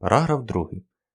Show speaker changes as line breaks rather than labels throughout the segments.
Параграф 2.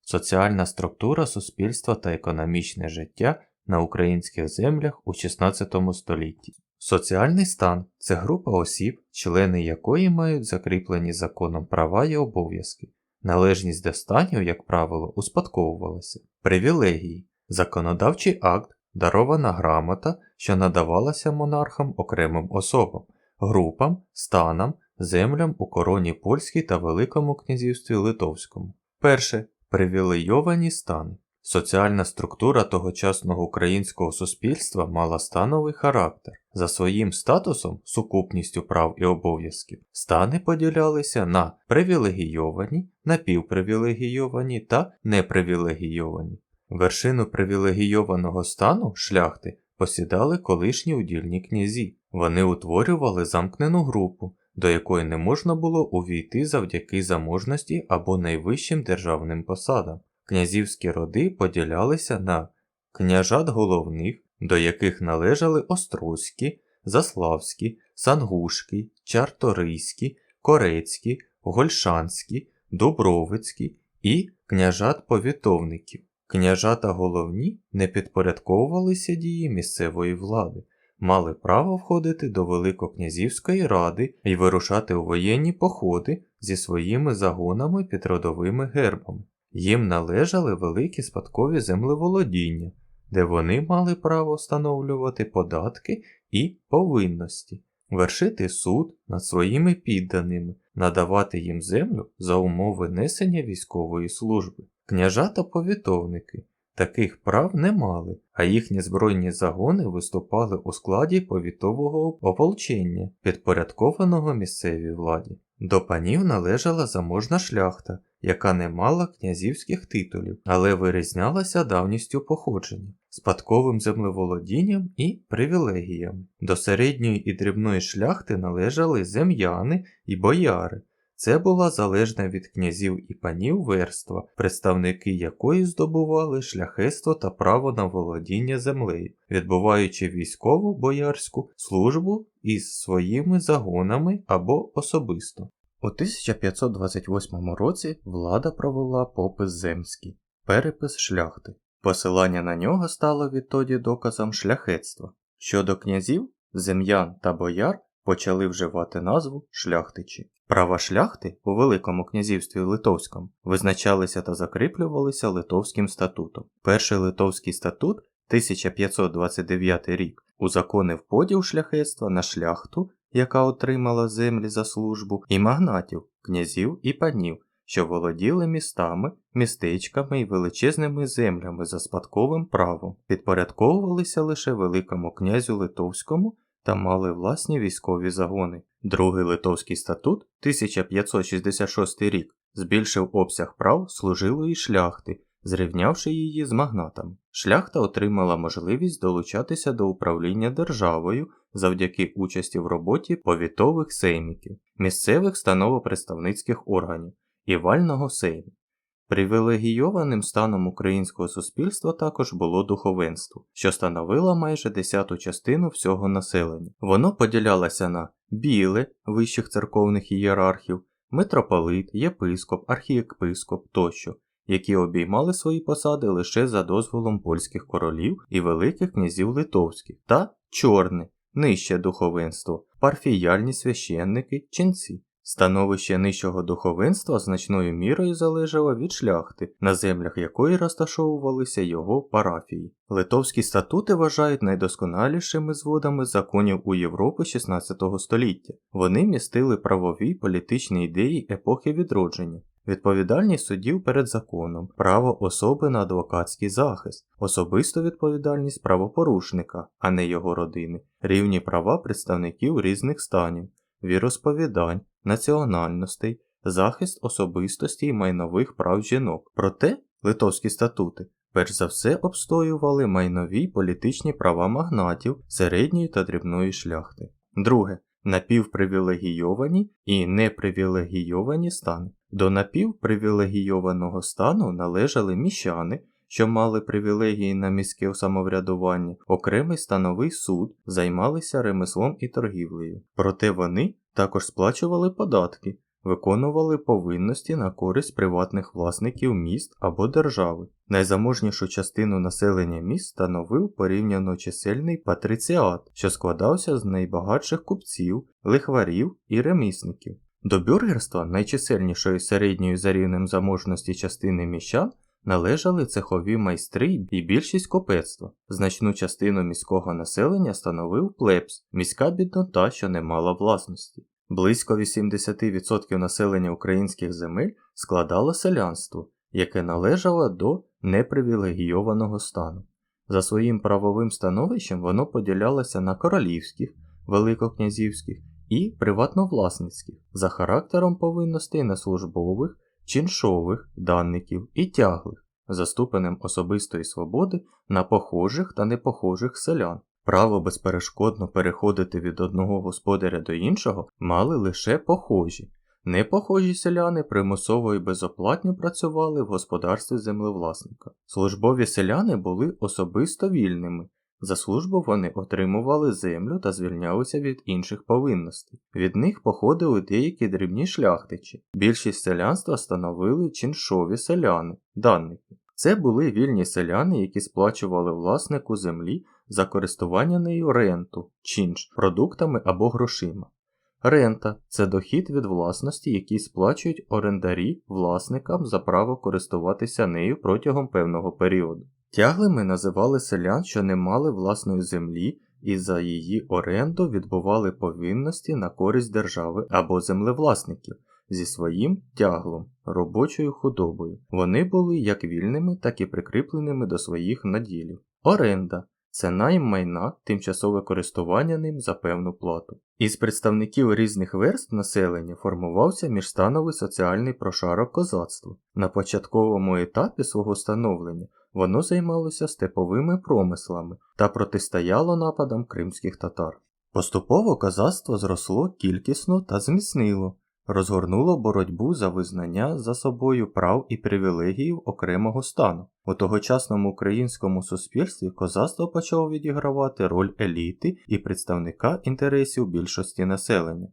Соціальна структура суспільства та економічне життя на українських землях у 16 столітті. Соціальний стан це група осіб, члени якої мають закріплені законом права і обов'язки. Належність до станів, як правило, успадковувалася. Привілегії законодавчий акт, дарована грамота, що надавалася монархам окремим особам, групам, станам, землям у короні польській та Великому князівстві Литовському. Перше привілейовані стани. Соціальна структура тогочасного українського суспільства мала становий характер. За своїм статусом, сукупністю прав і обов'язків, стани поділялися на привілегійовані, напівпривілегійовані та непривілегійовані. Вершину привілегійованого стану шляхти посідали колишні удільні князі. Вони утворювали замкнену групу, до якої не можна було увійти завдяки заможності або найвищим державним посадам. Князівські роди поділялися на княжат головних, до яких належали Острозькі, Заславські, Сангушки, Чарторийські, Корецькі, Гольшанські, Дубровицькі і княжат повітовників. Княжата головні не підпорядковувалися дії місцевої влади, мали право входити до Великокнязівської ради і вирушати у воєнні походи зі своїми загонами під родовими гербами. Їм належали великі спадкові землеволодіння, де вони мали право встановлювати податки і повинності, вершити суд над своїми підданими, надавати їм землю за умови несення військової служби. Княжата повітовники таких прав не мали, а їхні збройні загони виступали у складі повітового ополчення, підпорядкованого місцевій владі. До панів належала заможна шляхта, яка не мала князівських титулів, але вирізнялася давністю походження, спадковим землеволодінням і привілегіями. До середньої і дрібної шляхти належали зем'яни і бояри. Це була залежна від князів і панів верства, представники якої здобували шляхетство та право на володіння землею, відбуваючи військову боярську службу із своїми загонами або особисто. У 1528 році влада провела попис земський, перепис шляхти. Посилання на нього стало відтоді доказом шляхетства. Щодо князів, зем'ян та бояр почали вживати назву шляхтичі. Права шляхти у Великому князівстві Литовському визначалися та закріплювалися Литовським статутом. Перший Литовський статут 1529 рік узаконив поділ шляхетства на шляхту, яка отримала землі за службу, і магнатів, князів і панів, що володіли містами, містечками і величезними землями за спадковим правом, підпорядковувалися лише Великому князю Литовському та мали власні військові загони. Другий Литовський статут 1566 рік збільшив обсяг прав служилої шляхти, зрівнявши її з магнатами. Шляхта отримала можливість долучатися до управління державою завдяки участі в роботі повітових сейміків, місцевих становопредставницьких органів і вального сейму. Привілегійованим станом українського суспільства також було духовенство, що становило майже десяту частину всього населення. Воно поділялося на біле вищих церковних ієрархів, митрополит, єпископ, архієпископ тощо, які обіймали свої посади лише за дозволом польських королів і великих князів литовських, та чорне, нижче духовенство, парфіяльні священники, ченці. Становище нижчого духовенства значною мірою залежало від шляхти, на землях якої розташовувалися його парафії. Литовські статути вважають найдосконалішими зводами законів у Європі 16 століття. Вони містили правові політичні ідеї епохи відродження. Відповідальність суддів перед законом, право особи на адвокатський захист, особисту відповідальність правопорушника, а не його родини, рівні права представників різних станів, віросповідань, національностей, захист особистості і майнових прав жінок. Проте литовські статути перш за все обстоювали майнові політичні права магнатів середньої та дрібної шляхти. Друге напівпривілегійовані і непривілегійовані стани. До напівпривілегійованого стану належали міщани, що мали привілегії на міське самоврядування, окремий становий суд, займалися ремеслом і торгівлею. Проте вони також сплачували податки, виконували повинності на користь приватних власників міст або держави. Найзаможнішу частину населення міст становив порівняно чисельний патриціат, що складався з найбагатших купців, лихварів і ремісників. До бюргерства, найчисельнішої середньої за рівнем заможності частини міщан, належали цехові майстри і більшість копецтва. Значну частину міського населення становив плебс, міська біднота, що не мала власності. Близько 80% населення українських земель складало селянство, яке належало до непривілегійованого стану. За своїм правовим становищем воно поділялося на королівських, великокнязівських і приватновласницьких, за характером повинностей на службових, чиншових, данників і тяглих, за ступенем особистої свободи на похожих та непохожих селян. Право безперешкодно переходити від одного господаря до іншого мали лише похожі. Непохожі селяни примусово і безоплатно працювали в господарстві землевласника. Службові селяни були особисто вільними. За службу вони отримували землю та звільнялися від інших повинностей. Від них походили деякі дрібні шляхтичі. Більшість селянства становили чиншові селяни, данники. Це були вільні селяни, які сплачували власнику землі за користування нею ренту, чинш, продуктами або грошима. Рента це дохід від власності, який сплачують орендарі власникам за право користуватися нею протягом певного періоду. Тяглими називали селян, що не мали власної землі і за її оренду відбували повинності на користь держави або землевласників зі своїм тяглом, робочою худобою. Вони були як вільними, так і прикріпленими до своїх наділів. Оренда це найм майна, тимчасове користування ним за певну плату. Із представників різних верств населення формувався міжстановий соціальний прошарок козацтва. На початковому етапі свого становлення воно займалося степовими промислами та протистояло нападам кримських татар. Поступово козацтво зросло кількісно та зміцнило, розгорнуло боротьбу за визнання за собою прав і привілегіїв окремого стану. У тогочасному українському суспільстві козацтво почало відігравати роль еліти і представника інтересів більшості населення.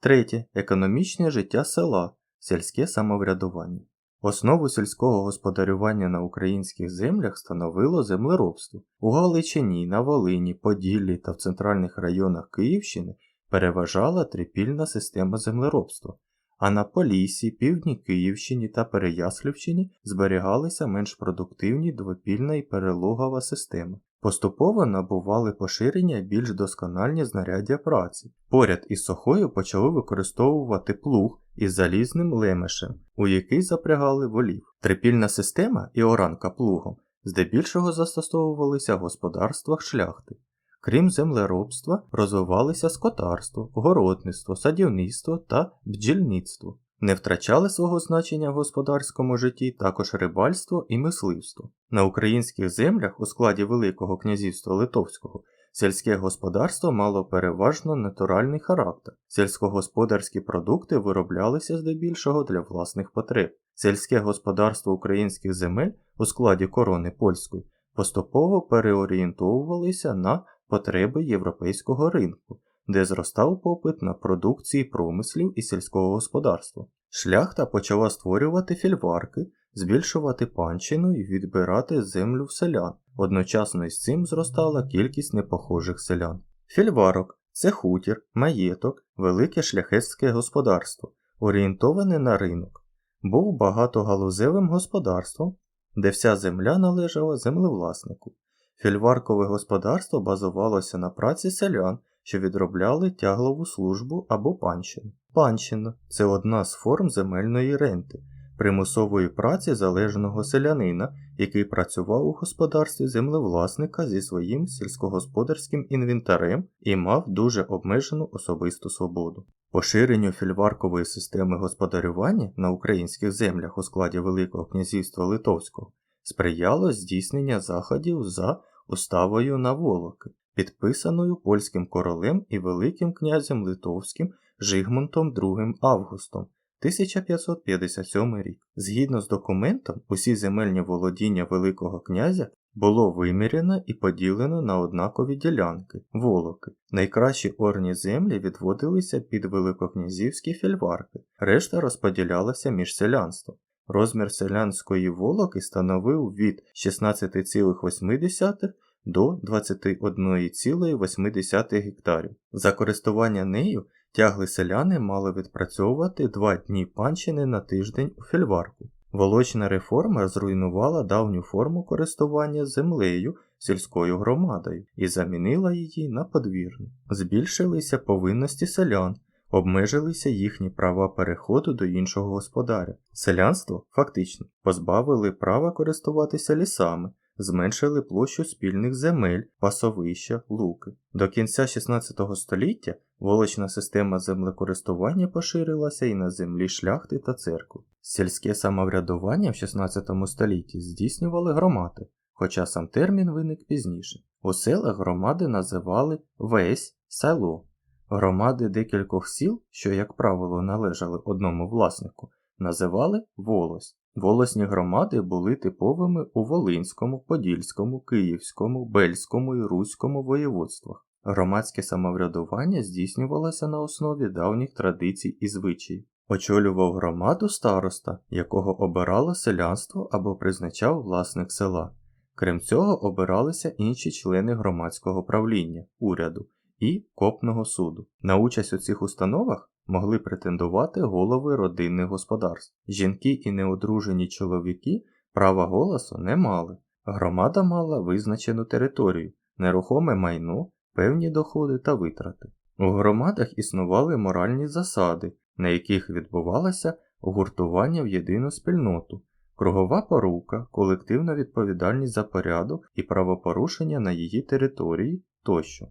Третє економічне життя села, сільське самоврядування. Основу сільського господарювання на українських землях становило землеробство. У Галичині, на Волині, Поділлі та в центральних районах Київщини переважала трипільна система землеробства, а на Полісі, півдні Київщині та Переяслівщині зберігалися менш продуктивні двопільна і перелогова системи. Поступово набували поширення більш доскональні знаряддя праці. Поряд із сохою почали використовувати плуг із залізним лемешем, у який запрягали волів. Трипільна система і оранка плугом здебільшого застосовувалися в господарствах шляхти. Крім землеробства, розвивалися скотарство, городництво, садівництво та бджільництво. Не втрачали свого значення в господарському житті також рибальство і мисливство. На українських землях у складі Великого князівства Литовського сільське господарство мало переважно натуральний характер. Сільськогосподарські продукти вироблялися здебільшого для власних потреб. Сільське господарство українських земель у складі корони польської поступово переорієнтовувалися на потреби європейського ринку, де зростав попит на продукції промислів і сільського господарства. Шляхта почала створювати фільварки, збільшувати панщину і відбирати землю в селян. Одночасно із цим зростала кількість непохожих селян. Фільварок це хутір, маєток, велике шляхетське господарство, орієнтоване на ринок, був багатогалузевим господарством, де вся земля належала землевласнику. Фільваркове господарство базувалося на праці селян, що відробляли тяглову службу або панщину. Панщина це одна з форм земельної ренти, примусової праці залежного селянина, який працював у господарстві землевласника зі своїм сільськогосподарським інвентарем і мав дуже обмежену особисту свободу. Поширенню фільваркової системи господарювання на українських землях у складі Великого князівства Литовського сприяло здійснення заходів за уставою на Волоки, підписаною польським королем і Великим князем Литовським Жигмунтом II Августом 1557 рік. Згідно з документом, усі земельні володіння Великого князя було виміряно і поділено на однакові ділянки волоки. Найкращі орні землі відводилися під великокнязівські фільварки, решта розподілялася між селянством. Розмір селянської волоки становив від 16,8 до 21,8 гектарів. За користування нею тягли селяни мали відпрацьовувати два дні панщини на тиждень у фільварку. Волочна реформа зруйнувала давню форму користування землею сільською громадою і замінила її на подвірну. Збільшилися повинності селян, обмежилися їхні права переходу до іншого господаря. Селянство фактично позбавили права користуватися лісами, зменшили площу спільних земель, пасовища, луки. До кінця 16 століття волочна система землекористування поширилася і на землі шляхти та церкви. Сільське самоврядування в 16 столітті здійснювали громади, хоча сам термін виник пізніше. У селах громади називали весь село. Громади декількох сіл, що, як правило, належали одному власнику, називали волость. Волосні громади були типовими у Волинському, Подільському, Київському, Бельському і Руському воєводствах. Громадське самоврядування здійснювалося на основі давніх традицій і звичаїв. Очолював громаду староста, якого обирало селянство або призначав власник села. Крім цього, обиралися інші члени громадського правління, уряду і копного суду. На участь у цих установах могли претендувати голови родинних господарств. Жінки і неодружені чоловіки права голосу не мали. Громада мала визначену територію, нерухоме майно, певні доходи та витрати. У громадах існували моральні засади, на яких відбувалося гуртування в єдину спільноту, кругова порука, колективна відповідальність за порядок і правопорушення на її території тощо.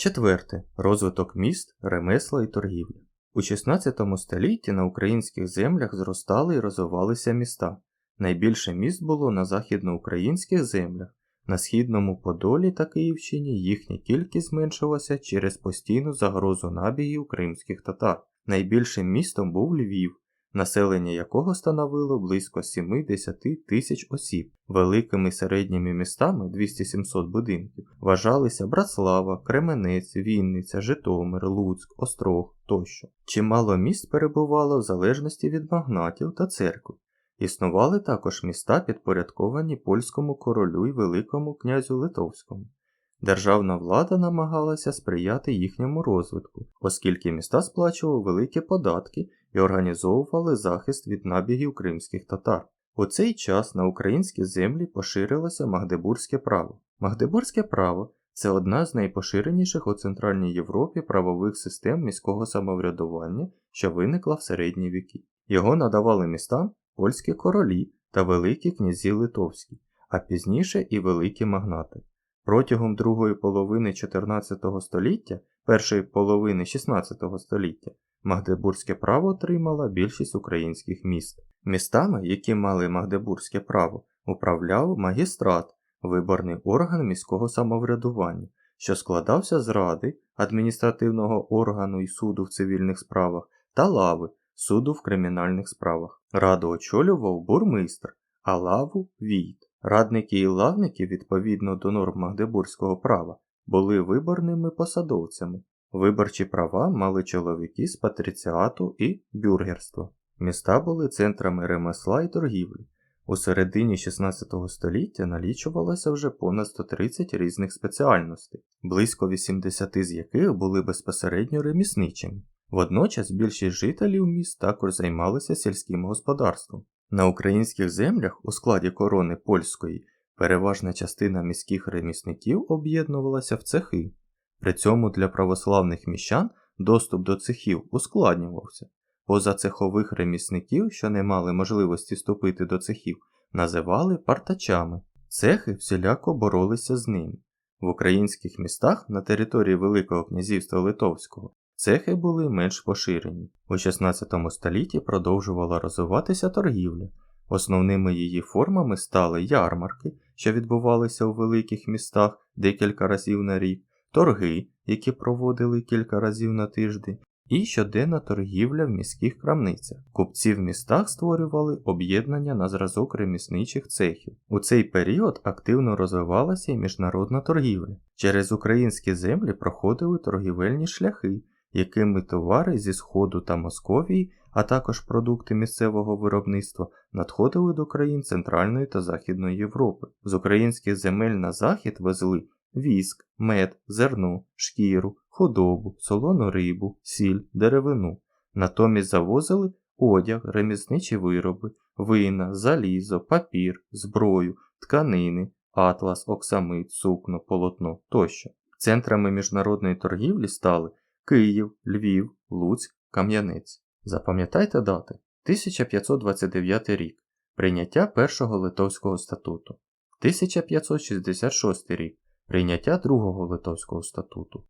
Четверте. Розвиток міст, ремесла і торгівля. У 16 столітті на українських землях зростали і розвивалися міста. Найбільше міст було на західноукраїнських землях, на східному Подолі та Київщині їхня кількість зменшилася через постійну загрозу набігів кримських татар. Найбільшим містом був Львів, населення якого становило близько 70 тисяч осіб. Великими середніми містами 200-700 будинків вважалися Братслава, Кременець, Вінниця, Житомир, Луцьк, Острог тощо. Чимало міст перебувало в залежності від магнатів та церкви. Існували також міста, підпорядковані польському королю і Великому князю Литовському. Державна влада намагалася сприяти їхньому розвитку, оскільки міста сплачували великі податки і організовували захист від набігів кримських татар. У цей час на українські землі поширилося Магдебурзьке право. Магдебурзьке право це одна з найпоширеніших у Центральній Європі правових систем міського самоврядування, що виникла в середні віки. Його надавали містам польські королі та великі князі литовські, а пізніше і великі магнати. Протягом другої половини 14 століття, першої половини 16 століття Магдебурзьке право отримало більшість українських міст. Містами, які мали Магдебурзьке право, управляв магістрат, виборний орган міського самоврядування, що складався з ради, адміністративного органу і суду в цивільних справах та лави суду в кримінальних справах. Раду очолював бурмистр, а лаву війт. Радники і лавники, відповідно до норм Магдебурзького права, були виборними посадовцями. Виборчі права мали чоловіки з патриціату і бюргерства. Міста були центрами ремесла і торгівлі. У середині 16 століття налічувалося вже понад 130 різних спеціальностей, близько 80 з яких були безпосередньо ремісничими. Водночас більшість жителів міст також займалися сільським господарством. На українських землях у складі корони польської переважна частина міських ремісників об'єднувалася в цехи. При цьому для православних міщан доступ до цехів ускладнювався. Позацехових ремісників, що не мали можливості вступити до цехів, називали партачами. Цехи всіляко боролися з ними. В українських містах на території Великого князівства Литовського Цехи були менш поширені. У 16 столітті продовжувала розвиватися торгівля. Основними її формами стали ярмарки, що відбувалися у великих містах декілька разів на рік, торги, які проводили кілька разів на тиждень, і щоденна торгівля в міських крамницях. Купці в містах створювали об'єднання на зразок ремісничих цехів. У цей період активно розвивалася і міжнародна торгівля. Через українські землі проходили торгівельні шляхи, якими товари зі Сходу та Московії, а також продукти місцевого виробництва надходили до країн Центральної та Західної Європи. З українських земель на захід везли віск, мед, зерно, шкіру, худобу, солону рибу, сіль, деревину. Натомість завозили одяг, ремісничі вироби, вина, залізо, папір, зброю, тканини, атлас, оксамит, сукно, полотно тощо. Центрами міжнародної торгівлі стали Київ, Львів, Луцьк, Кам'янець. Запам'ятайте дати 1529 рік прийняття першого Литовського статуту, 1566 рік прийняття другого Литовського статуту,